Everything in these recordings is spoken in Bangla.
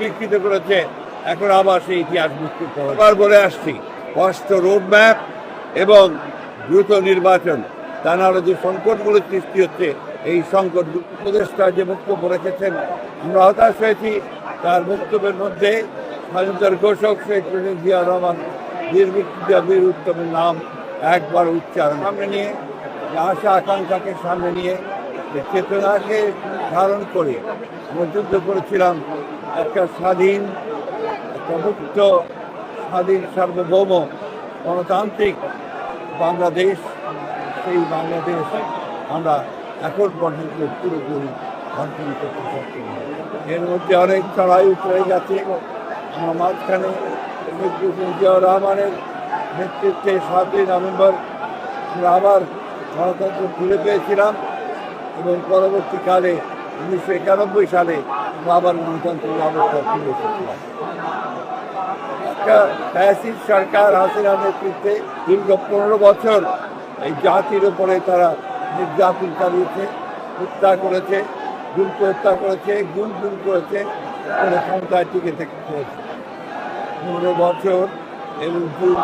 বিকৃত করেছে। এখন আবার সেই ইতিহাস বিকৃত আবার বলে আসছি, স্পষ্ট রোডম্যাপ এবং দ্রুত নির্বাচন। তা নাহলে যে সংকটগুলো সৃষ্টি হচ্ছে। এই সংকট উপদেষ্টা যে বক্তব্য রেখেছেন, আমরা হতাশ হয়েছি। তার বক্তব্যের মধ্যে স্বাধীনতার ঘোষক শেখ মুজিবুর জিয়া রহমান বীর মুক্তিযোদ্ধা বীর উত্তমের নাম একবার উচ্চারণ। সামনে নিয়ে আশা আকাঙ্ক্ষাকে সামনে নিয়ে চেতনাকে ধারণ করে, আমরা যুদ্ধ করেছিলাম। একটা স্বাধীন, একটা মুক্ত, স্বাধীন সার্বভৌম গণতান্ত্রিক বাংলাদেশ, সেই বাংলাদেশ আমরা এখন পর্যন্ত পুরোপুরি অর্জন করতে হই। এর মধ্যে অনেক চড়াই উতরে গেছে আমরা মাঝখানে জিয়াউর রহমানের নেতৃত্বে সাতই নভেম্বর আমরা আবার গণতন্ত্র ফিরে পেয়েছিলাম এবং পরবর্তীকালে উনিশশো একানব্বই সালে আবার গণতন্ত্রের অবস্থা ফিরে এসেছিলাম সরকার হাসিনার নেতৃত্বে দীর্ঘ পনেরো বছর এই জাতির উপরে তারা নির্যাতন চালিয়েছে, হত্যা করেছে গুমকে হত্যা করেছে, গুম গুম করেছে করে ক্ষমতায় টিকে থেকে পনেরো বছর এবং জুন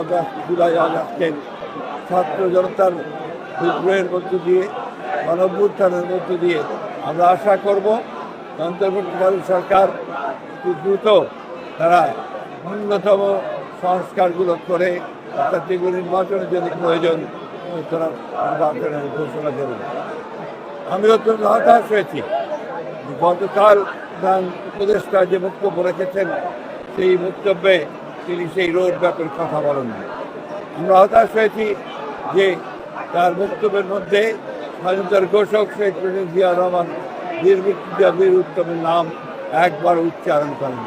আগস্ট, জুলাই আগস্টের ছাত্র জনতার বিদ্রোহের মধ্য দিয়ে, গণভ্যুত্থানের মধ্য দিয়ে আমরা আশা করব অন্তর্বর্তীকালীন সরকার দ্রুত তারা ন্যূনতম সংস্কারগুলো করে, অর্থাৎ যেগুলো নির্বাচনের জন্য প্রয়োজন তারা নির্বাচনের ঘোষণা দেবেন আমি অত্যন্ত হতাশ হয়েছি। গতকাল উপদেষ্টা যে বক্তব্য রেখেছেন, সেই বক্তব্যে তিনি সেই রোড ম্যাপের কথা বলেন আমরা হতাশ হয়েছি যে তার বক্তব্যের মধ্যে স্বাধীনতার ঘোষক শেখ জিয়া রহমান বীর মুক্তিযোদ্ধা বীর উত্তমের নাম একবার উচ্চারণ করেন।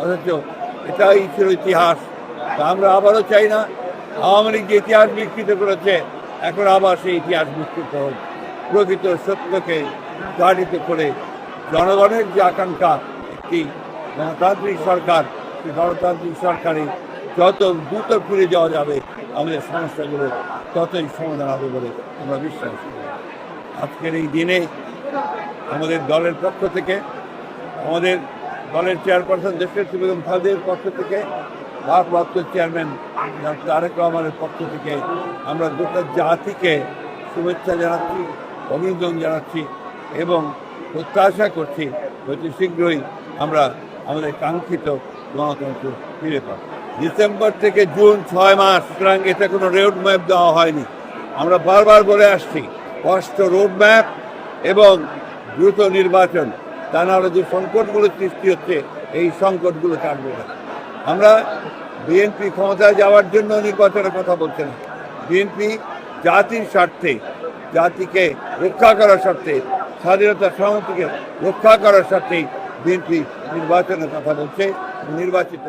অথচ এটাই ছিল ইতিহাস। আমরা আবারও চাই না, আওয়ামী লীগ যে ইতিহাস বিকৃত করেছে, এখন আবার সেই ইতিহাস বিকৃত হোক। প্রকৃত সত্যকে গাড়িতে করে জনগণের যে আকাঙ্ক্ষা, একটি গণতান্ত্রিক সরকার সেই গণতান্ত্রিক সরকারে যত দ্রুত ফিরে যাওয়া যাবে, আমাদের সমস্যাগুলো ততই সমাধান হবে বলে আমরা বিশ্বাস করি। আজকের এই দিনে আমাদের দলের পক্ষ থেকে, আমাদের দলের চেয়ারপারসন দেশের বেগম খালেদের পক্ষ থেকে, ভারপ্রাপ্ত চেয়ারম্যান ডক্টর তারেক রহমানের পক্ষ থেকে আমরা গোটা জাতিকে শুভেচ্ছা জানাচ্ছি, অভিনন্দন জানাচ্ছি এবং প্রত্যাশা করছি অতি শীঘ্রই আমরা আমাদের কাঙ্ক্ষিত গণতন্ত্র ফিরে পাব। ডিসেম্বর থেকে জুন ছয় মাস, সুতরাং এটা কোনো রোড ম্যাপ দেওয়া হয়নি। আমরা বারবার বলে আসছি, স্পষ্ট রোড ম্যাপ এবং দ্রুত নির্বাচন, তা নাহলে যে সংকটগুলো সৃষ্টি হচ্ছে, এই সংকটগুলো কাটবে না। আমরা বিএনপি ক্ষমতায় যাওয়ার জন্য নির্বাচনের কথা বলছে না বিএনপি জাতির স্বার্থে, জাতিকে রক্ষা করার স্বার্থে, স্বাধীনতা সংহতিকে রক্ষা করার স্বার্থেই বিএনপি নির্বাচনের কথা বলছে, নির্বাচিত